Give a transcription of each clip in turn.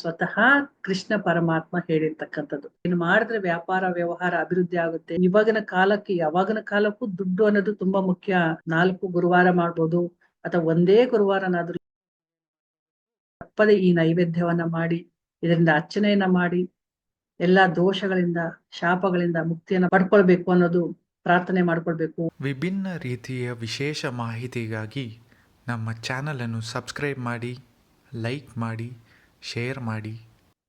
ಸ್ವತಃ ಕೃಷ್ಣ ಪರಮಾತ್ಮ ಹೇಳಿರ್ತಕ್ಕಂಥದ್ದು. ಇನ್ನು ಮಾಡಿದ್ರೆ ವ್ಯಾಪಾರ, ವ್ಯವಹಾರ ಅಭಿವೃದ್ಧಿ ಆಗುತ್ತೆ. ಇವಾಗಿನ ಕಾಲಕ್ಕೆ, ಯಾವಾಗಿನ ಕಾಲಕ್ಕೂ ದುಡ್ಡು ಅನ್ನೋದು ತುಂಬಾ ಮುಖ್ಯ. ನಾಲ್ಕು ಗುರುವಾರ ಮಾಡ್ಬೋದು, ಅಥವಾ ಒಂದೇ ಗುರುವಾರನಾದ್ರೂ ತಪ್ಪದೆ ಈ ನೈವೇದ್ಯವನ್ನ ಮಾಡಿ, ಇದರಿಂದ ಅರ್ಚನೆಯನ್ನ ಮಾಡಿ, ಎಲ್ಲಾ ದೋಷಗಳಿಂದ, ಶಾಪಗಳಿಂದ ಮುಕ್ತಿಯನ್ನ ಪಡ್ಕೊಳ್ಬೇಕು ಅನ್ನೋದು ಪ್ರಾರ್ಥನೆ ಮಾಡ್ಕೊಳ್ಬೇಕು. ವಿಭಿನ್ನ ರೀತಿಯ ವಿಶೇಷ ಮಾಹಿತಿಗಾಗಿ ನಮ್ಮ ಚಾನಲನ್ನು ಸಬ್ಸ್ಕ್ರೈಬ್ ಮಾಡಿ, ಲೈಕ್ ಮಾಡಿ ಶೇರ್ ಮಾಡಿ.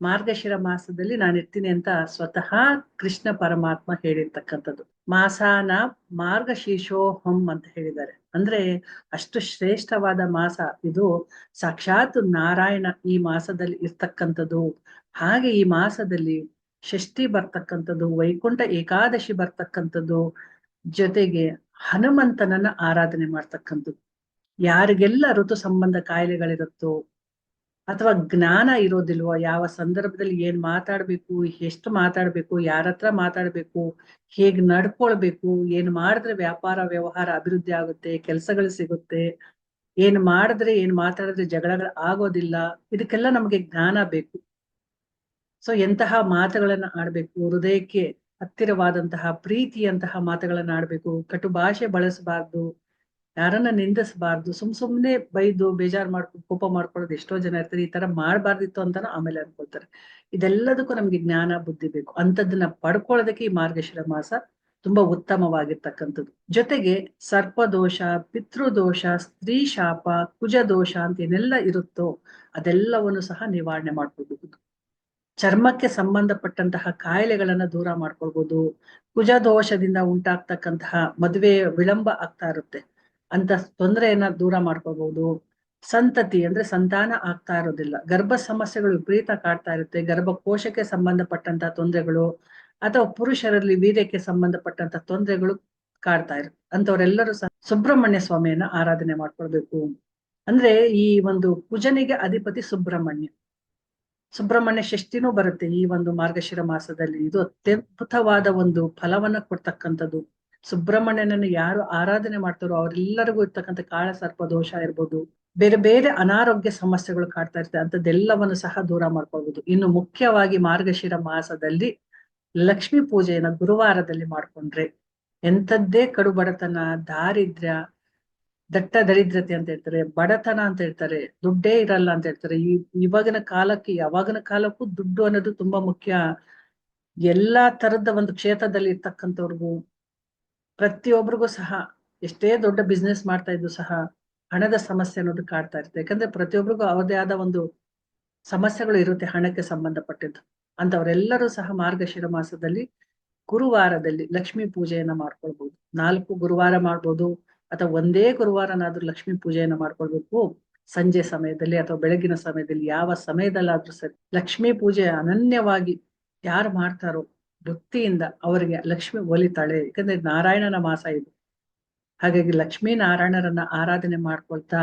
ಮಾರ್ಗಶಿರ ಮಾಸದಲ್ಲಿ ನಾನು ಇರ್ತೀನಿ ಅಂತ ಸ್ವತಃ ಕೃಷ್ಣ ಪರಮಾತ್ಮ ಹೇಳಿರ್ತಕ್ಕಂಥದ್ದು. ಮಾಸಾನ ಮಾರ್ಗಶೀರ್ಷೋಹಂ ಅಂತ ಹೇಳಿದ್ದಾರೆ. ಅಂದ್ರೆ ಅಷ್ಟು ಶ್ರೇಷ್ಠವಾದ ಮಾಸ ಇದು. ಸಾಕ್ಷಾತ್ ನಾರಾಯಣ ಈ ಮಾಸದಲ್ಲಿ ಇರ್ತಕ್ಕಂಥದ್ದು. ಹಾಗೆ ಈ ಮಾಸದಲ್ಲಿ ಷಷ್ಠಿ ಬರ್ತಕ್ಕಂಥದ್ದು, ವೈಕುಂಠ ಏಕಾದಶಿ ಬರ್ತಕ್ಕಂಥದ್ದು, ಜೊತೆಗೆ ಹನುಮಂತನನ್ನ ಆರಾಧನೆ ಮಾಡ್ತಕ್ಕಂಥದ್ದು. ಯಾರಿಗೆಲ್ಲ ಋತು ಸಂಬಂಧ ಕಾಯಿಲೆಗಳಿರುತ್ತೋ ಅಥವಾ ಜ್ಞಾನ ಇರೋದಿಲ್ವೋ? ಯಾವ ಸಂದರ್ಭದಲ್ಲಿ ಏನ್ ಮಾತಾಡ್ಬೇಕು? ಎಷ್ಟು ಮಾತಾಡ್ಬೇಕು? ಯಾರ ಹತ್ರ ಮಾತಾಡ್ಬೇಕು? ಹೇಗ್ ನಡ್ಕೊಳ್ಬೇಕು? ಏನ್ ಮಾಡಿದ್ರೆ ವ್ಯಾಪಾರ, ವ್ಯವಹಾರ ಅಭಿವೃದ್ಧಿ ಆಗುತ್ತೆ? ಕೆಲಸಗಳು ಸಿಗುತ್ತೆ? ಏನ್ ಮಾಡಿದ್ರೆ, ಏನ್ ಮಾತಾಡಿದ್ರೆ ಜಗಳಗಳು ಆಗೋದಿಲ್ಲ? ಇದಕ್ಕೆಲ್ಲ ನಮಗೆ ಜ್ಞಾನ ಬೇಕು. ಸೊ, ಎಂತಹ ಮಾತುಗಳನ್ನ ಆಡ್ಬೇಕು? ಹೃದಯಕ್ಕೆ ಹತ್ತಿರವಾದಂತಹ, ಪ್ರೀತಿಯಂತಹ ಮಾತುಗಳನ್ನ ಆಡ್ಬೇಕು? ಕಟು ಭಾಷೆ ಬಳಸಬಾರ್ದು? ಯಾರನ್ನ ನಿಂದಿಸಬಾರ್ದು, ಸುಮ್ ಸುಮ್ನೆ ಬೈದು ಬೇಜಾರ್ ಮಾಡ್ಕೊ, ಕೋಪ ಮಾಡ್ಕೊಳ್ಳೋದು ಎಷ್ಟೋ ಜನ ಇರ್ತಾರೆ, ಈ ತರ ಮಾಡಬಾರ್ದಿತ್ತು ಅಂತಾನು ಆಮೇಲೆ ಅನ್ಕೊಳ್ತಾರೆ. ಇದೆಲ್ಲದಕ್ಕೂ ನಮ್ಗೆ ಜ್ಞಾನ, ಬುದ್ಧಿ ಬೇಕು. ಅಂತದನ್ನ ಪಡ್ಕೊಳ್ಳೋದಕ್ಕೆ ಈ ಮಾರ್ಗಶಿರ ಮಾಸ ತುಂಬಾ ಉತ್ತಮವಾಗಿರ್ತಕ್ಕಂಥದ್ದು. ಜೊತೆಗೆ ಸರ್ಪದೋಷ, ಪಿತೃದೋಷ, ಸ್ತ್ರೀ ಶಾಪ, ಕುಜ ದೋಷ ಅಂತ ಏನೆಲ್ಲ ಇರುತ್ತೋ ಅದೆಲ್ಲವನ್ನು ಸಹ ನಿವಾರಣೆ ಮಾಡ್ಕೊಳ್ಬಹುದು. ಚರ್ಮಕ್ಕೆ ಸಂಬಂಧಪಟ್ಟಂತಹ ಕಾಯಿಲೆಗಳನ್ನ ದೂರ ಮಾಡ್ಕೊಳ್ಬಹುದು. ಕುಜ ದೋಷದಿಂದ ಉಂಟಾಗ್ತಕ್ಕಂತಹ ಮದುವೆ ವಿಳಂಬ ಆಗ್ತಾ ಇರುತ್ತೆ. ಅಂತ ತೊಂದರೆಯನ್ನ ದೂರ ಮಾಡ್ಕೋಬಹುದು. ಸಂತತಿ ಅಂದ್ರೆ ಸಂತಾನ ಆಗ್ತಾ ಇರೋದಿಲ್ಲ. ಗರ್ಭ ಸಮಸ್ಯೆಗಳು ವಿಪರೀತ ಕಾಡ್ತಾ ಇರುತ್ತೆ. ಗರ್ಭಕೋಶಕ್ಕೆ ಸಂಬಂಧಪಟ್ಟಂತಹ ತೊಂದರೆಗಳು ಅಥವಾ ಪುರುಷರಲ್ಲಿ ವೀರ್ಯಕ್ಕೆ ಸಂಬಂಧಪಟ್ಟಂತ ತೊಂದರೆಗಳು ಕಾಡ್ತಾ ಇರುತ್ತೆ ಅಂತವರೆಲ್ಲರೂ ಸಹ ಸುಬ್ರಹ್ಮಣ್ಯ ಸ್ವಾಮಿಯನ್ನ ಆರಾಧನೆ ಮಾಡ್ಕೊಳ್ಬೇಕು. ಅಂದ್ರೆ ಈ ಒಂದು ಕುಜನಿಗೆ ಅಧಿಪತಿ ಸುಬ್ರಹ್ಮಣ್ಯ. ಸುಬ್ರಹ್ಮಣ್ಯ ಷಷ್ಠಿನೂ ಬರುತ್ತೆ ಈ ಒಂದು ಮಾರ್ಗಶಿರ ಮಾಸದಲ್ಲಿ. ಇದು ಅತ್ಯದ್ಭುತವಾದ ಒಂದು ಫಲವನ್ನ ಕೊಡ್ತಕ್ಕಂಥದ್ದು. ಸುಬ್ರಹ್ಮಣ್ಯನನ್ನು ಯಾರು ಆರಾಧನೆ ಮಾಡ್ತಾರೋ ಅವರೆಲ್ಲರಿಗೂ ಇರ್ತಕ್ಕಂಥ ಕಾಳ ಸರ್ಪ ದೋಷ ಇರ್ಬೋದು. ಬೇರೆ ಬೇರೆ ಅನಾರೋಗ್ಯ ಸಮಸ್ಯೆಗಳು ಕಾಡ್ತಾ ಇರ್ತದೆ ಅಂತದೆಲ್ಲವನ್ನು ಸಹ ದೂರ ಮಾಡ್ಕೋಬಹುದು ಇನ್ನು ಮುಖ್ಯವಾಗಿ ಮಾರ್ಗಶಿರ ಮಾಸದಲ್ಲಿ ಲಕ್ಷ್ಮೀ ಪೂಜೆಯನ್ನ ಗುರುವಾರದಲ್ಲಿ ಮಾಡ್ಕೊಂಡ್ರೆ ಎಂಥದ್ದೇ ಕಡು ಬಡತನ ದಾರಿದ್ರ್ಯ, ದಟ್ಟ ದರಿದ್ರತೆ ಅಂತ ಹೇಳ್ತಾರೆ, ಬಡತನ ಅಂತ ಹೇಳ್ತಾರೆ, ದುಡ್ಡೇ ಇರಲ್ಲ ಅಂತ ಹೇಳ್ತಾರೆ. ಈ ಇವಾಗಿನ ಕಾಲಕ್ಕೆ, ಯಾವಾಗಿನ ಕಾಲಕ್ಕೂ ದುಡ್ಡು ಅನ್ನೋದು ತುಂಬಾ ಮುಖ್ಯ. ಎಲ್ಲಾ ತರದ ಒಂದು ಕ್ಷೇತ್ರದಲ್ಲಿ ಇರ್ತಕ್ಕಂಥವ್ರಿಗೂ ಪ್ರತಿಯೊಬ್ಬರಿಗೂ ಸಹ ಎಷ್ಟೇ ದೊಡ್ಡ ಬಿಸ್ನೆಸ್ ಮಾಡ್ತಾ ಇದ್ದು ಸಹ ಹಣದ ಸಮಸ್ಯೆ ಅನ್ನೋದು ಕಾಡ್ತಾ ಇರುತ್ತೆ. ಯಾಕಂದ್ರೆ ಪ್ರತಿಯೊಬ್ಬರಿಗೂ ಅವರದೇ ಆದ ಒಂದು ಸಮಸ್ಯೆಗಳು ಇರುತ್ತೆ ಹಣಕ್ಕೆ ಸಂಬಂಧಪಟ್ಟಿದ್ದು. ಅಂತವರೆಲ್ಲರೂ ಸಹ ಮಾರ್ಗಶಿರ ಮಾಸದಲ್ಲಿ ಗುರುವಾರದಲ್ಲಿ ಲಕ್ಷ್ಮೀ ಪೂಜೆಯನ್ನ ಮಾಡ್ಕೊಳ್ಬಹುದು ನಾಲ್ಕು ಗುರುವಾರ ಮಾಡ್ಬೋದು ಅಥವಾ ಒಂದೇ ಗುರುವಾರನಾದ್ರೂ ಲಕ್ಷ್ಮೀ ಪೂಜೆಯನ್ನ ಮಾಡ್ಕೊಳ್ಬೇಕು. ಸಂಜೆ ಸಮಯದಲ್ಲಿ ಅಥವಾ ಬೆಳಗಿನ ಸಮಯದಲ್ಲಿ ಯಾವ ಸಮಯದಲ್ಲಾದ್ರೂ ಸರಿ ಲಕ್ಷ್ಮೀ ಪೂಜೆ ಅನನ್ಯವಾಗಿ ಯಾರು ಮಾಡ್ತಾರೋ ಭಕ್ತಿಯಿಂದ ಅವರಿಗೆ ಲಕ್ಷ್ಮಿ ಒಲಿತಾಳೆ. ಯಾಕಂದ್ರೆ ನಾರಾಯಣನ ಮಾಸ ಇದು. ಹಾಗಾಗಿ ಲಕ್ಷ್ಮೀ ನಾರಾಯಣರನ್ನ ಆರಾಧನೆ ಮಾಡ್ಕೊಳ್ತಾ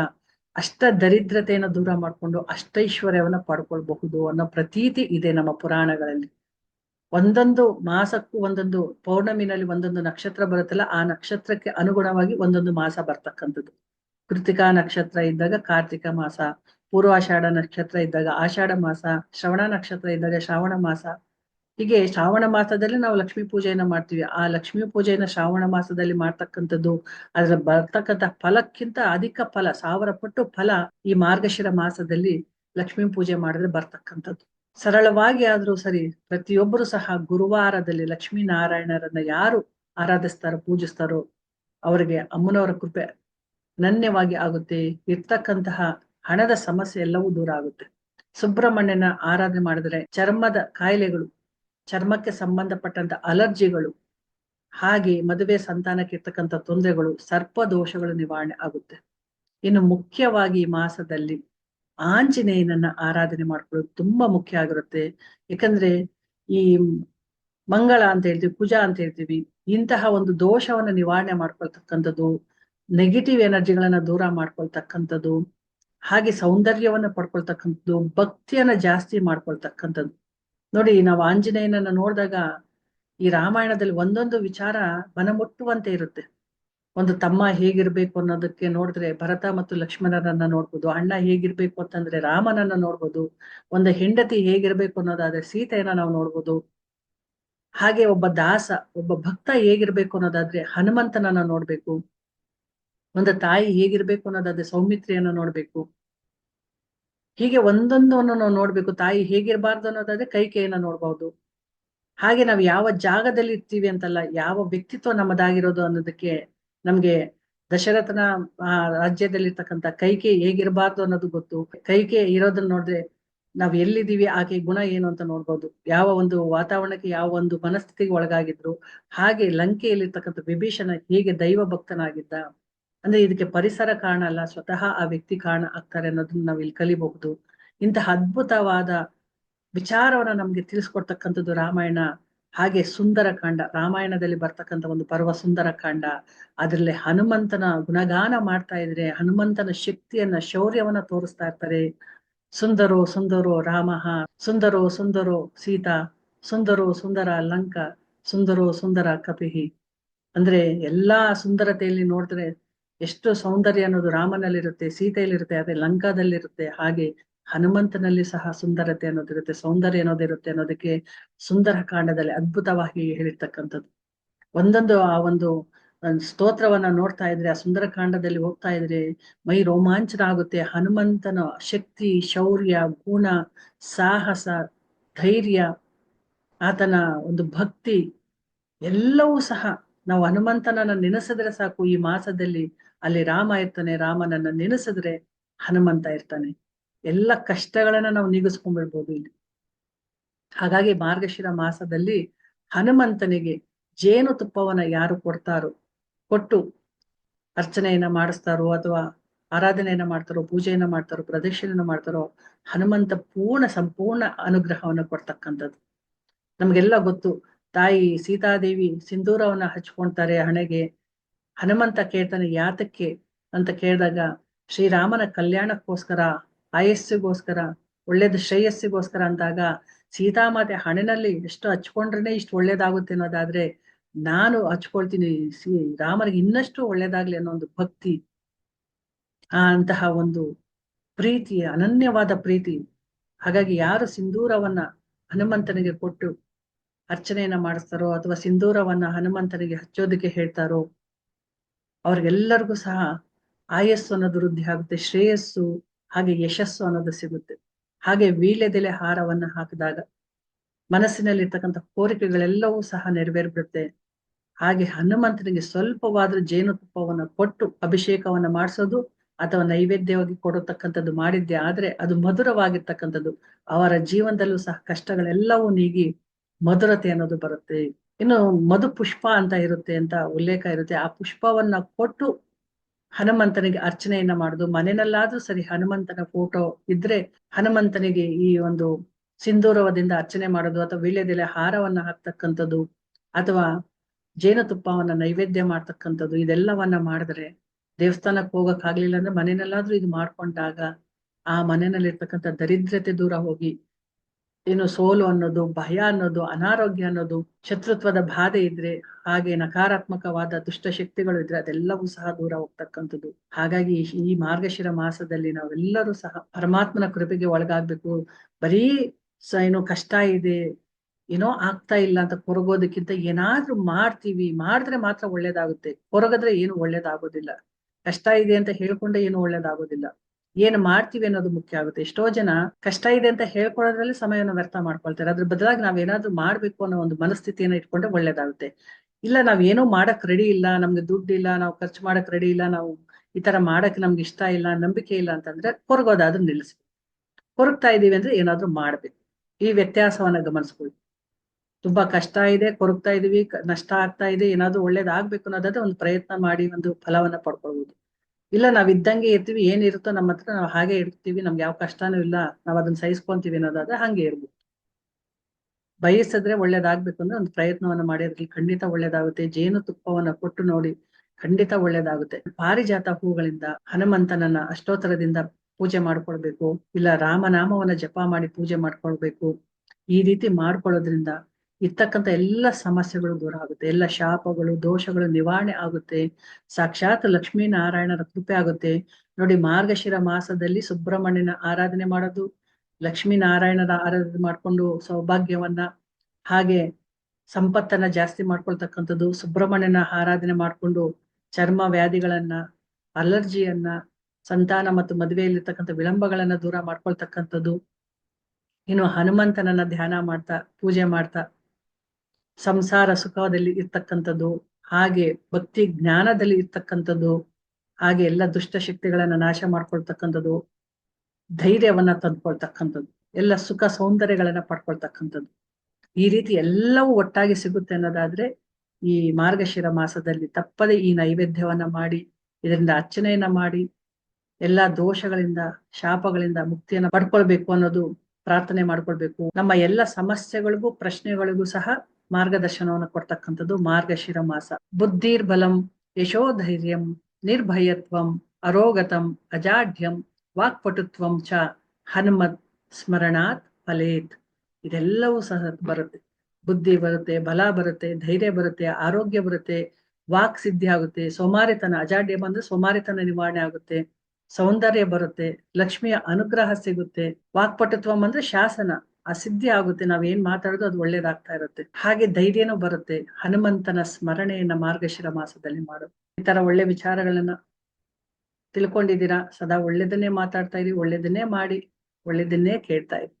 ಅಷ್ಟ ದರಿದ್ರತೆಯನ್ನು ದೂರ ಮಾಡ್ಕೊಂಡು ಅಷ್ಟೈಶ್ವರ್ಯವನ್ನ ಪಡ್ಕೊಳ್ಬಹುದು ಅನ್ನೋ ಪ್ರತೀತಿ ಇದೆ ನಮ್ಮ ಪುರಾಣಗಳಲ್ಲಿ. ಒಂದೊಂದು ಮಾಸಕ್ಕೂ ಒಂದೊಂದು ಪೌರ್ಣಮಿನಲ್ಲಿ ಒಂದೊಂದು ನಕ್ಷತ್ರ ಬರುತ್ತಲ್ಲ, ಆ ನಕ್ಷತ್ರಕ್ಕೆ ಅನುಗುಣವಾಗಿ ಒಂದೊಂದು ಮಾಸ ಬರ್ತಕ್ಕಂಥದ್ದು. ಕೃತಿಕಾ ನಕ್ಷತ್ರ ಇದ್ದಾಗ ಕಾರ್ತಿಕ ಮಾಸ, ಪೂರ್ವಾಷಾಢ ನಕ್ಷತ್ರ ಇದ್ದಾಗ ಆಷಾಢ ಮಾಸ, ಶ್ರವಣ ನಕ್ಷತ್ರ ಇದ್ದಾಗ ಶ್ರಾವಣ ಮಾಸ ಹೀಗೆ ಶ್ರಾವಣ ಮಾಸದಲ್ಲಿ ನಾವು ಲಕ್ಷ್ಮೀ ಪೂಜೆಯನ್ನ ಮಾಡ್ತೀವಿ. ಆ ಲಕ್ಷ್ಮೀ ಪೂಜೆಯನ್ನ ಶ್ರಾವಣ ಮಾಸದಲ್ಲಿ ಮಾಡ್ತಕ್ಕಂಥದ್ದು, ಅದ್ರ ಬರ್ತಕ್ಕಂಥ ಫಲಕ್ಕಿಂತ ಅಧಿಕ ಫಲ, ಸಾವಿರ ಪಟ್ಟು ಫಲ ಈ ಮಾರ್ಗಶಿರ ಮಾಸದಲ್ಲಿ ಲಕ್ಷ್ಮೀ ಪೂಜೆ ಮಾಡಿದ್ರೆ ಬರ್ತಕ್ಕಂಥದ್ದು. ಸರಳವಾಗಿ ಆದ್ರೂ ಸರಿ ಪ್ರತಿಯೊಬ್ಬರು ಸಹ ಗುರುವಾರದಲ್ಲಿ ಲಕ್ಷ್ಮೀ ನಾರಾಯಣರನ್ನ ಯಾರು ಆರಾಧಿಸ್ತಾರೋ, ಪೂಜಿಸ್ತಾರೋ ಅವರಿಗೆ ಅಮ್ಮನವರ ಕೃಪೆ ಅನನ್ಯವಾಗಿ ಆಗುತ್ತೆ. ಇರ್ತಕ್ಕಂತಹ ಹಣದ ಸಮಸ್ಯೆ ಎಲ್ಲವೂ ದೂರ ಆಗುತ್ತೆ. ಸುಬ್ರಹ್ಮಣ್ಯನ ಆರಾಧನೆ ಮಾಡಿದ್ರೆ ಚರ್ಮದ ಕಾಯಿಲೆಗಳು ಚರ್ಮಕ್ಕೆ ಸಂಬಂಧಪಟ್ಟಂತ ಅಲರ್ಜಿಗಳು, ಹಾಗೆ ಮದುವೆ ಸಂತಾನಕ್ಕೆ ಇರ್ತಕ್ಕಂಥ ತೊಂದರೆಗಳು, ಸರ್ಪ ದೋಷಗಳು ನಿವಾರಣೆ ಆಗುತ್ತೆ. ಇನ್ನು ಮುಖ್ಯವಾಗಿ ಈ ಮಾಸದಲ್ಲಿ ಆಂಜನೇಯನನ್ನ ಆರಾಧನೆ ಮಾಡ್ಕೊಳ್ಳೋದು ತುಂಬಾ ಮುಖ್ಯ ಆಗಿರುತ್ತೆ. ಯಾಕಂದ್ರೆ ಈ ಮಂಗಳ ಅಂತ ಹೇಳ್ತೀವಿ, ಪೂಜಾ ಅಂತ ಹೇಳ್ತೀವಿ, ಇಂತಹ ಒಂದು ದೋಷವನ್ನ ನಿವಾರಣೆ ಮಾಡ್ಕೊಳ್ತಕ್ಕಂಥದ್ದು ನೆಗೆಟಿವ್ ಎನರ್ಜಿಗಳನ್ನ ದೂರ ಮಾಡ್ಕೊಳ್ತಕ್ಕಂಥದ್ದು, ಹಾಗೆ ಸೌಂದರ್ಯವನ್ನ ಪಡ್ಕೊಳ್ತಕ್ಕಂಥದ್ದು, ಭಕ್ತಿಯನ್ನ ಜಾಸ್ತಿ ಮಾಡ್ಕೊಳ್ತಕ್ಕಂಥದ್ದು. ನೋಡಿ, ನಾವು ಆಂಜನೇಯನನ್ನ ನೋಡಿದಾಗ ಈ ರಾಮಾಯಣದಲ್ಲಿ ಒಂದೊಂದು ವಿಚಾರ ಮನಮುಟ್ಟುವಂತೆ ಇರುತ್ತೆ. ಒಂದು ತಮ್ಮ ಹೇಗಿರ್ಬೇಕು ಅನ್ನೋದಕ್ಕೆ ನೋಡಿದ್ರೆ ಭರತ ಮತ್ತು ಲಕ್ಷ್ಮಣರನ್ನ ನೋಡ್ಬೋದು, ಅಣ್ಣ ಹೇಗಿರ್ಬೇಕು ಅಂತಂದ್ರೆ ರಾಮನನ್ನ ನೋಡ್ಬೋದು, ಒಂದು ಹೆಂಡತಿ ಹೇಗಿರ್ಬೇಕು ಅನ್ನೋದಾದ್ರೆ ಸೀತೆಯನ್ನ ನಾವು ನೋಡ್ಬೋದು. ಹಾಗೆ ಒಬ್ಬ ದಾಸ, ಒಬ್ಬ ಭಕ್ತ ಹೇಗಿರ್ಬೇಕು ಅನ್ನೋದಾದ್ರೆ ಹನುಮಂತನನ್ನ ನೋಡ್ಬೇಕು. ಒಂದು ತಾಯಿ ಹೇಗಿರ್ಬೇಕು ಅನ್ನೋದಾದ್ರೆ ಸೌಮಿತ್ರಿಯನ್ನ ನೋಡ್ಬೇಕು. ಹೀಗೆ ಒಂದೊಂದನ್ನು ನಾವು ನೋಡ್ಬೇಕು. ತಾಯಿ ಹೇಗಿರ್ಬಾರ್ದು ಅನ್ನೋದಾದ್ರೆ ಕೈಕೆಯನ್ನ ನೋಡ್ಬಹುದು ಹಾಗೆ ನಾವು ಯಾವ ಜಾಗದಲ್ಲಿ ಇರ್ತೀವಿ ಅಂತಲ್ಲ, ಯಾವ ವ್ಯಕ್ತಿತ್ವ ನಮ್ಮದಾಗಿರೋದು ಅನ್ನೋದಕ್ಕೆ ನಮ್ಗೆ ದಶರಥನ, ಆ, ರಾಜ್ಯದಲ್ಲಿರ್ತಕ್ಕಂಥ ಕೈಕೆ ಹೇಗಿರಬಾರ್ದು ಅನ್ನೋದು ಗೊತ್ತು. ಕೈಕೆ ಇರೋದನ್ನ ನೋಡಿದ್ರೆ ನಾವ್ ಎಲ್ಲಿದ್ದೀವಿ, ಆಕೆ ಗುಣ ಏನು ಅಂತ ನೋಡ್ಬೋದು. ಯಾವ ಒಂದು ವಾತಾವರಣಕ್ಕೆ, ಯಾವ ಒಂದು ಮನಸ್ಥಿತಿಗೆ ಒಳಗಾಗಿದ್ರು. ಹಾಗೆ ಲಂಕೆಯಲ್ಲಿರ್ತಕ್ಕಂಥ ವಿಭೀಷಣ ಹೇಗೆ ದೈವ ಭಕ್ತನಾಗಿದ್ದ ಅಂದ್ರೆ ಇದಕ್ಕೆ ಪರಿಸರ ಕಾರಣ ಅಲ್ಲ, ಸ್ವತಃ ಆ ವ್ಯಕ್ತಿ ಕಾರಣ ಆಗ್ತಾರೆ ಅನ್ನೋದನ್ನ ನಾವು ಇಲ್ಲಿ ಕಲಿಬಹುದು. ಇಂತಹ ಅದ್ಭುತವಾದ ವಿಚಾರವನ್ನ ನಮ್ಗೆ ತಿಳಿಸ್ಕೊಡ್ತಕ್ಕಂಥದ್ದು ರಾಮಾಯಣ, ಹಾಗೆ ಸುಂದರ ಕಾಂಡ. ರಾಮಾಯಣದಲ್ಲಿ ಬರ್ತಕ್ಕಂಥ ಒಂದು ಪರ್ವ ಸುಂದರ ಕಾಂಡ. ಅದರಲ್ಲಿ ಹನುಮಂತನ ಗುಣಗಾನ ಮಾಡ್ತಾ ಇದ್ರೆ, ಹನುಮಂತನ ಶಕ್ತಿಯನ್ನ, ಶೌರ್ಯವನ್ನ ತೋರಿಸ್ತಾ ಇರ್ತಾರೆ. ಸುಂದರೋ ಸುಂದರೋ ರಾಮ, ಸುಂದರೋ ಸುಂದರೋ ಸೀತಾ, ಸುಂದರೋ ಸುಂದರ ಲಂಕ, ಸುಂದರೋ ಸುಂದರ ಕಪಿಹಿ. ಅಂದ್ರೆ ಎಲ್ಲಾ ಸುಂದರತೆಯಲ್ಲಿ ನೋಡಿದ್ರೆ ಎಷ್ಟು ಸೌಂದರ್ಯ ಅನ್ನೋದು ರಾಮನಲ್ಲಿರುತ್ತೆ, ಸೀತೆಯಲ್ಲಿರುತ್ತೆ, ಅದೇ ಲಂಕಾದಲ್ಲಿರುತ್ತೆ, ಹಾಗೆ ಹನುಮಂತನಲ್ಲಿ ಸಹ ಸುಂದರತೆ ಅನ್ನೋದಿರುತ್ತೆ ಸೌಂದರ್ಯ ಅನ್ನೋದಿರುತ್ತೆ ಅನ್ನೋದಕ್ಕೆ ಸುಂದರ ಕಾಂಡದಲ್ಲಿ ಅದ್ಭುತವಾಗಿ ಹೇಳಿರ್ತಕ್ಕಂಥದ್ದು. ಒಂದೊಂದು ಆ ಒಂದು ಸ್ತೋತ್ರವನ್ನ ನೋಡ್ತಾ ಇದ್ರೆ, ಆ ಸುಂದರ ಕಾಂಡದಲ್ಲಿ ಹೋಗ್ತಾ ಇದ್ರೆ, ಮೈ ರೋಮಾಂಚನ ಆಗುತ್ತೆ ಹನುಮಂತನ ಶಕ್ತಿ, ಶೌರ್ಯ, ಗುಣ, ಸಾಹಸ, ಧೈರ್ಯ, ಆತನ ಒಂದು ಭಕ್ತಿ, ಎಲ್ಲವೂ ಸಹ ನಾವು ಹನುಮಂತನನ್ನ ನೆನೆಸಿದ್ರೆ ಸಾಕು ಈ ಮಾಸದಲ್ಲಿ. ಅಲ್ಲಿ ರಾಮ ಇರ್ತಾನೆ, ರಾಮನನ್ನ ನೆನೆಸಿದ್ರೆ ಹನುಮಂತ ಇರ್ತಾನೆ. ಎಲ್ಲ ಕಷ್ಟಗಳನ್ನ ನಾವು ನೀಗಿಸ್ಕೊಂಡ್ಬಿಡ್ಬೋದು ಇಲ್ಲಿ. ಹಾಗಾಗಿ ಮಾರ್ಗಶಿರ ಮಾಸದಲ್ಲಿ ಹನುಮಂತನಿಗೆ ಜೇನು ತುಪ್ಪವನ್ನ ಯಾರು ಕೊಡ್ತಾರೋ, ಕೊಟ್ಟು ಅರ್ಚನೆಯನ್ನ ಮಾಡಿಸ್ತಾರೋ ಅಥವಾ ಆರಾಧನೆಯನ್ನ ಮಾಡ್ತಾರೋ, ಪೂಜೆಯನ್ನ ಮಾಡ್ತಾರೋ, ಪ್ರದಕ್ಷಿಣೆಯನ್ನ ಮಾಡ್ತಾರೋ, ಹನುಮಂತ ಪೂರ್ಣ ಸಂಪೂರ್ಣ ಅನುಗ್ರಹವನ್ನ ಕೊಡ್ತಕ್ಕಂಥದ್ದು. ನಮ್ಗೆಲ್ಲ ಗೊತ್ತು, ತಾಯಿ ಸೀತಾದೇವಿ ಸಿಂಧೂರವನ್ನ ಹಚ್ಕೊಳ್ತಾರೆ ಹಣೆಗೆ ಹನುಮಂತ ಕೇಳ್ತಾನೆ ಯಾತಕ್ಕೆ ಅಂತ ಕೇಳಿದಾಗ ಶ್ರೀರಾಮನ ಕಲ್ಯಾಣಕ್ಕೋಸ್ಕರ, ಆಯಸ್ಸಿಗೋಸ್ಕರ, ಒಳ್ಳೇದು ಶ್ರೇಯಸ್ಸಿಗೋಸ್ಕರ ಅಂದಾಗ ಸೀತಾಮಾತೆ ಹಣೆನಲ್ಲಿ ಎಷ್ಟು ಹಚ್ಕೊಂಡ್ರೆ ಇಷ್ಟು ಒಳ್ಳೇದಾಗುತ್ತೆ ಅನ್ನೋದಾದ್ರೆ, ನಾನು ಹಚ್ಕೊಳ್ತೀನಿ ಸಿ ರಾಮನಿಗೆ ಇನ್ನಷ್ಟು ಒಳ್ಳೇದಾಗ್ಲಿ ಅನ್ನೋ ಒಂದು ಭಕ್ತಿ, ಆ ಅಂತಹ ಒಂದು ಪ್ರೀತಿ ಅನನ್ಯವಾದ ಪ್ರೀತಿ. ಹಾಗಾಗಿ ಯಾರು ಸಿಂಧೂರವನ್ನ ಹನುಮಂತನಿಗೆ ಕೊಟ್ಟು ಅರ್ಚನೆಯನ್ನ ಮಾಡಿಸ್ತಾರೋ ಅಥವಾ ಸಿಂಧೂರವನ್ನ ಹನುಮಂತನಿಗೆ ಹಚ್ಚೋದಕ್ಕೆ ಹೇಳ್ತಾರೋ ಅವ್ರಿಗೆಲ್ಲರಿಗೂ ಸಹ ಆಯಸ್ಸು ಅನ್ನೋದು ವೃದ್ಧಿ ಆಗುತ್ತೆ, ಶ್ರೇಯಸ್ಸು ಹಾಗೆ ಯಶಸ್ಸು ಅನ್ನೋದು ಸಿಗುತ್ತೆ. ಹಾಗೆ ವೀಳ್ಯದೆಲೆ ಹಾರವನ್ನ ಹಾಕಿದಾಗ ಮನಸ್ಸಿನಲ್ಲಿರ್ತಕ್ಕಂಥ ಕೋರಿಕೆಗಳೆಲ್ಲವೂ ಸಹ ನೆರವೇರ್ಬಿಡುತ್ತೆ. ಹಾಗೆ ಹನುಮಂತನಿಗೆ ಸ್ವಲ್ಪವಾದ್ರೂ ಜೇನುತುಪ್ಪವನ್ನು ಕೊಟ್ಟು ಅಭಿಷೇಕವನ್ನ ಮಾಡಿಸೋದು ಅಥವಾ ನೈವೇದ್ಯವಾಗಿ ಕೊಡತಕ್ಕಂಥದ್ದು ಮಾಡಿದ್ದೆ ಆದ್ರೆ ಅದು ಮಧುರವಾಗಿರ್ತಕ್ಕಂಥದ್ದು. ಅವರ ಜೀವನದಲ್ಲೂ ಸಹ ಕಷ್ಟಗಳೆಲ್ಲವೂ ನೀಗಿ ಮಧುರತೆ ಅನ್ನೋದು ಬರುತ್ತೆ. ಇನ್ನು ಮಧು ಪುಷ್ಪ ಅಂತ ಇರುತ್ತೆ ಅಂತ ಉಲ್ಲೇಖ ಇರುತ್ತೆ. ಆ ಪುಷ್ಪವನ್ನ ಕೊಟ್ಟು ಹನುಮಂತನಿಗೆ ಅರ್ಚನೆಯನ್ನ ಮಾಡುದು. ಮನೆಯಲ್ಲಾದ್ರೂ ಸರಿ ಹನುಮಂತನ ಫೋಟೋ ಇದ್ರೆ ಹನುಮಂತನಿಗೆ ಈ ಒಂದು ಸಿಂಧೂರವದಿಂದ ಅರ್ಚನೆ ಮಾಡೋದು ಅಥವಾ ವೀಳ್ಯದೆಲೆ ಹಾರವನ್ನ ಹಾಕ್ತಕ್ಕಂಥದ್ದು ಅಥವಾ ಜೇನುತುಪ್ಪವನ್ನ ನೈವೇದ್ಯ ಮಾಡ್ತಕ್ಕಂಥದ್ದು ಇದೆಲ್ಲವನ್ನ ಮಾಡಿದ್ರೆ ದೇವಸ್ಥಾನಕ್ಕೆ ಹೋಗಕ್ ಆಗ್ಲಿಲ್ಲ ಅಂದ್ರೆ ಮನೆಯಲ್ಲಾದ್ರೂ ಇದು ಮಾಡ್ಕೊಂಡಾಗ ಆ ಮನೆಯಲ್ಲಿರ್ತಕ್ಕಂಥ ದರಿದ್ರತೆ ದೂರ ಹೋಗಿ ಏನು ಸೋಲು ಅನ್ನೋದು, ಭಯ ಅನ್ನೋದು, ಅನಾರೋಗ್ಯ ಅನ್ನೋದು, ಶತ್ರುತ್ವದ ಬಾಧೆ ಇದ್ರೆ, ಹಾಗೆ ನಕಾರಾತ್ಮಕವಾದ ದುಷ್ಟ ಶಕ್ತಿಗಳು ಇದ್ರೆ ಅದೆಲ್ಲವೂ ಸಹ ದೂರ ಹೋಗ್ತಕ್ಕಂಥದ್ದು. ಹಾಗಾಗಿ ಈ ಮಾರ್ಗಶಿರ ಮಾಸದಲ್ಲಿ ನಾವೆಲ್ಲರೂ ಸಹ ಪರಮಾತ್ಮನ ಕೃಪೆಗೆ ಒಳಗಾಗ್ಬೇಕು. ಬರೀ ಸ ಏನೋ ಕಷ್ಟ ಇದೆ, ಏನೋ ಆಗ್ತಾ ಇಲ್ಲ ಅಂತ ಕೊರಗೋದಕ್ಕಿಂತ ಏನಾದ್ರೂ ಮಾಡ್ತೀವಿ, ಮಾಡಿದ್ರೆ ಮಾತ್ರ ಒಳ್ಳೇದಾಗುತ್ತೆ. ಕೊರಗದ್ರೆ ಏನು ಒಳ್ಳೇದಾಗೋದಿಲ್ಲ. ಕಷ್ಟ ಇದೆ ಅಂತ ಹೇಳ್ಕೊಂಡೆ ಏನು ಒಳ್ಳೇದಾಗೋದಿಲ್ಲ. ಏನ್ ಮಾಡ್ತೀವಿ ಅನ್ನೋದು ಮುಖ್ಯ ಆಗುತ್ತೆ. ಎಷ್ಟೋ ಜನ ಕಷ್ಟ ಇದೆ ಅಂತ ಹೇಳ್ಕೊಳ್ಳೋದ್ರಲ್ಲಿ ಸಮಯವನ್ನು ವ್ಯರ್ಥ ಮಾಡ್ಕೊಳ್ತಾರೆ. ಅದ್ರ ಬದಲಾಗಿ ನಾವ್ ಏನಾದ್ರೂ ಮಾಡ್ಬೇಕು ಅನ್ನೋ ಒಂದು ಮನಸ್ಥಿತಿಯನ್ನ ಇಟ್ಕೊಂಡ್ರೆ ಒಳ್ಳೇದಾಗುತ್ತೆ. ಇಲ್ಲ, ನಾವ್ ಏನೋ ಮಾಡಕ್ ರೆಡಿ ಇಲ್ಲ, ನಮ್ಗೆ ದುಡ್ಡು ಇಲ್ಲ, ನಾವು ಖರ್ಚು ಮಾಡಕ್ ರೆಡಿ ಇಲ್ಲ, ನಾವು ಈ ತರ ಮಾಡಕ್ ನಮ್ಗೆ ಇಷ್ಟ ಇಲ್ಲ, ನಂಬಿಕೆ ಇಲ್ಲ ಅಂತಂದ್ರೆ ಕೊರಗೋದಾದ್ರೂ ನಿಲ್ಲಿಸ್ಬೇಕು ಕೊರಗ್ತಾ ಇದೀವಿ ಅಂದ್ರೆ ಏನಾದ್ರೂ ಮಾಡ್ಬೇಕು. ಈ ವ್ಯತ್ಯಾಸವನ್ನ ಗಮನಿಸ್ಕೊಳ್ಳಿ. ತುಂಬಾ ಕಷ್ಟ ಇದೆ, ಕೊರಗ್ತಾ ಇದೀವಿ ನಷ್ಟ ಆಗ್ತಾ ಇದೆ, ಏನಾದ್ರೂ ಒಳ್ಳೇದಾಗ್ಬೇಕು ಅನ್ನೋದಾದ್ರೆ ಒಂದು ಪ್ರಯತ್ನ ಮಾಡಿ ಒಂದು ಫಲವನ್ನ ಪಡ್ಕೊಳ್ಬಹುದು ಇಲ್ಲ, ನಾವ್ ಇದ್ದಂಗೆ ಇರ್ತೀವಿ ಏನಿರುತ್ತೋ ನಮ್ಮ ಹತ್ರ ನಾವು ಹಾಗೆ ಇರ್ತೀವಿ ನಮ್ಗೆ ಯಾವ ಕಷ್ಟನೂ ಇಲ್ಲ, ನಾವ್ ಅದನ್ನ ಸಹಿಸ್ಕೊಂತೀವಿ ಅನ್ನೋದಾದ್ರೆ ಹಂಗೆ ಇರ್ಬೋದು. ಬಯಸಿದ್ರೆ ಒಳ್ಳೇದಾಗ್ಬೇಕು ಅಂದ್ರೆ ಒಂದು ಪ್ರಯತ್ನವನ್ನ ಮಾಡಿ ಖಂಡಿತ ಒಳ್ಳೇದಾಗುತ್ತೆ, ಜೇನು ತುಪ್ಪವನ್ನ ಕೊಟ್ಟು ನೋಡಿ ಖಂಡಿತ ಒಳ್ಳೇದಾಗುತ್ತೆ. ಪಾರಿಜಾತ ಹೂಗಳಿಂದ ಹನುಮಂತನನ್ನ ಅಷ್ಟೋತ್ತರದಿಂದ ಪೂಜೆ ಮಾಡ್ಕೊಳ್ಬೇಕು, ಇಲ್ಲ ರಾಮನಾಮವನ್ನ ಜಪ ಮಾಡಿ ಪೂಜೆ ಮಾಡ್ಕೊಳ್ಬೇಕು, ಈ ರೀತಿ ಮಾಡ್ಕೊಳ್ಳೋದ್ರಿಂದ ಇರ್ತಕ್ಕಂಥ ಎಲ್ಲ ಸಮಸ್ಯೆಗಳು ದೂರ ಆಗುತ್ತೆ. ಎಲ್ಲ ಶಾಪಗಳು, ದೋಷಗಳು ನಿವಾರಣೆ ಆಗುತ್ತೆ. ಸಾಕ್ಷಾತ್ ಲಕ್ಷ್ಮೀ ನಾರಾಯಣರ ಕೃಪೆ ಆಗುತ್ತೆ. ನೋಡಿ, ಮಾರ್ಗಶಿರ ಮಾಸದಲ್ಲಿ ಸುಬ್ರಹ್ಮಣ್ಯನ ಆರಾಧನೆ ಮಾಡೋದು ಲಕ್ಷ್ಮೀ ನಾರಾಯಣರ ಆರಾಧನೆ ಮಾಡ್ಕೊಂಡು ಸೌಭಾಗ್ಯವನ್ನ, ಹಾಗೆ ಸಂಪತ್ತನ್ನ ಜಾಸ್ತಿ ಮಾಡ್ಕೊಳ್ತಕ್ಕಂಥದ್ದು, ಸುಬ್ರಹ್ಮಣ್ಯನ ಆರಾಧನೆ ಮಾಡ್ಕೊಂಡು ಚರ್ಮ ವ್ಯಾಧಿಗಳನ್ನ, ಅಲರ್ಜಿಯನ್ನ, ಸಂತಾನ ಮತ್ತು ಮದುವೆಯಲ್ಲಿರ್ತಕ್ಕಂಥ ವಿಳಂಬಗಳನ್ನ ದೂರ ಮಾಡ್ಕೊಳ್ತಕ್ಕಂಥದ್ದು. ಇನ್ನು ಹನುಮಂತನನ್ನ ಧ್ಯಾನ ಮಾಡ್ತಾ, ಪೂಜೆ ಮಾಡ್ತಾ ಸಂಸಾರ ಸುಖದಲ್ಲಿ ಇರ್ತಕ್ಕಂಥದ್ದು, ಹಾಗೆ ಭಕ್ತಿ ಜ್ಞಾನದಲ್ಲಿ ಇರ್ತಕ್ಕಂಥದ್ದು, ಹಾಗೆ ಎಲ್ಲ ದುಷ್ಟ ಶಕ್ತಿಗಳನ್ನ ನಾಶ ಮಾಡ್ಕೊಳ್ತಕ್ಕಂಥದ್ದು, ಧೈರ್ಯವನ್ನ ತಂದ್ಕೊಳ್ತಕ್ಕಂಥದ್ದು, ಎಲ್ಲ ಸುಖ ಸೌಂದರ್ಯಗಳನ್ನ ಪಡ್ಕೊಳ್ತಕ್ಕಂಥದ್ದು. ಈ ರೀತಿ ಎಲ್ಲವೂ ಒಟ್ಟಾಗಿ ಸಿಗುತ್ತೆ ಅನ್ನೋದಾದ್ರೆ, ಈ ಮಾರ್ಗಶಿರ ಮಾಸದಲ್ಲಿ ತಪ್ಪದೆ ಈ ನೈವೇದ್ಯವನ್ನ ಮಾಡಿ, ಇದರಿಂದ ಅರ್ಚನೆಯನ್ನ ಮಾಡಿ, ಎಲ್ಲಾ ದೋಷಗಳಿಂದ, ಶಾಪಗಳಿಂದ ಮುಕ್ತಿಯನ್ನ ಪಡ್ಕೊಳ್ಬೇಕು ಅನ್ನೋದು ಪ್ರಾರ್ಥನೆ ಮಾಡ್ಕೊಳ್ಬೇಕು. ನಮ್ಮ ಎಲ್ಲ ಸಮಸ್ಯೆಗಳಿಗೂ ಪ್ರಶ್ನೆಗಳಿಗೂ ಸಹ ಮಾರ್ಗದರ್ಶನವನ್ನು ಕೊಡ್ತಕ್ಕಂಥದ್ದು ಮಾರ್ಗಶಿರ ಮಾಸ ಬುದ್ಧಿರ್ಬಲಂ ಯಶೋಧೈರ್ಯಂ ನಿರ್ಭಯತ್ವಂ ಅರೋಗತಂ ಅಜಾಢ್ಯಂ ವಾಕ್ಪಟುತ್ವಂ ಚ ಹನುಮತ್ ಸ್ಮರಣಾತ್ ಫಲೇತ್. ಇದೆಲ್ಲವೂ ಸಹ ಬರುತ್ತೆ. ಬುದ್ಧಿ ಬರುತ್ತೆ, ಬಲ ಬರುತ್ತೆ, ಧೈರ್ಯ ಬರುತ್ತೆ, ಆರೋಗ್ಯ ಬರುತ್ತೆ, ವಾಕ್ ಸಿದ್ಧಿ ಆಗುತ್ತೆ, ಸೋಮಾರಿತನ ಅಜಾಡ್ಯ ಬಂದ್ರೆ ಸೋಮಾರಿತನ ನಿವಾರಣೆ ಆಗುತ್ತೆ, ಸೌಂದರ್ಯ ಬರುತ್ತೆ, ಲಕ್ಷ್ಮಿಯ ಅನುಗ್ರಹ ಸಿಗುತ್ತೆ, ವಾಕ್ಪಟುತ್ವಂ ಅಂದ್ರೆ ಶಾಸನ. ಆ ಸಿದ್ಧಿ ಆಗುತ್ತೆ. ನಾವ್ ಏನ್ ಮಾತಾಡೋದು ಅದು ಒಳ್ಳೇದಾಗ್ತಾ ಇರುತ್ತೆ. ಹಾಗೆ ಧೈರ್ಯನೂ ಬರುತ್ತೆ. ಹನುಮಂತನ ಸ್ಮರಣೆಯನ್ನ ಮಾರ್ಗಶಿರ ಮಾಸದಲ್ಲಿ ಮಾಡು. ಈ ತರ ಒಳ್ಳೆ ವಿಚಾರಗಳನ್ನ ತಿಳ್ಕೊಂಡಿದ್ದೀರಾ? ಸದಾ ಒಳ್ಳೇದನ್ನೇ ಮಾತಾಡ್ತಾ ಇರಿ, ಒಳ್ಳೇದನ್ನೇ ಮಾಡಿ, ಒಳ್ಳೇದನ್ನೇ ಕೇಳ್ತಾ ಇರಿ.